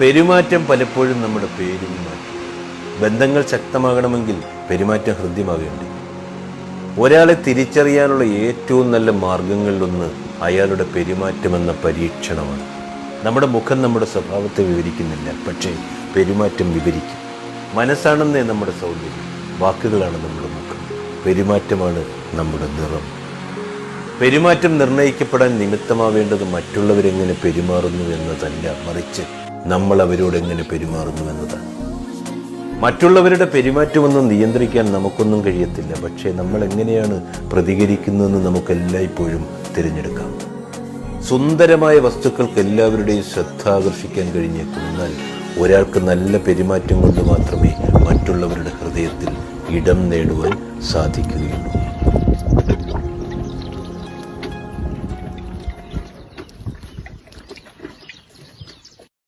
പെരുമാറ്റം പലപ്പോഴും നമ്മുടെ പേരും മാറ്റും. ബന്ധങ്ങൾ ശക്തമാകണമെങ്കിൽ പെരുമാറ്റം ഹൃദ്യമാകേണ്ടി. ഒരാളെ തിരിച്ചറിയാനുള്ള ഏറ്റവും നല്ല മാർഗങ്ങളിലൊന്ന് അയാളുടെ പെരുമാറ്റമെന്ന പരീക്ഷണമാണ്. നമ്മുടെ മുഖം നമ്മുടെ സ്വഭാവത്തെ വിവരിക്കുന്നില്ല പക്ഷേ പെരുമാറ്റം വിവരിക്കും. മനസ്സാണെന്നേ നമ്മുടെ സൗന്ദര്യം വാക്കുകളാണ് നമ്മുടെ മുഖം. പെരുമാറ്റമാണ് നമ്മുടെ നിറം. പെരുമാറ്റം നിർണയിക്കപ്പെടാൻ നിമിത്തമാവേണ്ടത് മറ്റുള്ളവരെങ്ങനെ പെരുമാറുന്നു തന്നെ മറിച്ച് നമ്മൾ അവരോട് എങ്ങനെ പെരുമാറുന്നു എന്നതാണ് മറ്റുള്ളവരുടെ പെരുമാറ്റമൊന്നും നിയന്ത്രിക്കാൻ നമുക്കൊന്നും കഴിയത്തില്ല. പക്ഷേ നമ്മൾ എങ്ങനെയാണ് പ്രതികരിക്കുന്നതെന്ന് നമുക്ക് എല്ലായ്പ്പോഴും തിരഞ്ഞെടുക്കാം. സുന്ദരമായ വസ്തുക്കൾക്ക് എല്ലാവരുടെയും ശ്രദ്ധ ആകർഷിക്കാൻ കഴിഞ്ഞേക്കും എന്നാൽ ഒരാൾക്ക് നല്ല പെരുമാറ്റം കൊണ്ട് മാത്രമേ മറ്റുള്ളവരുടെ ഹൃദയത്തിൽ ഇടം നേടുവാൻ സാധിക്കുകയുള്ളൂ.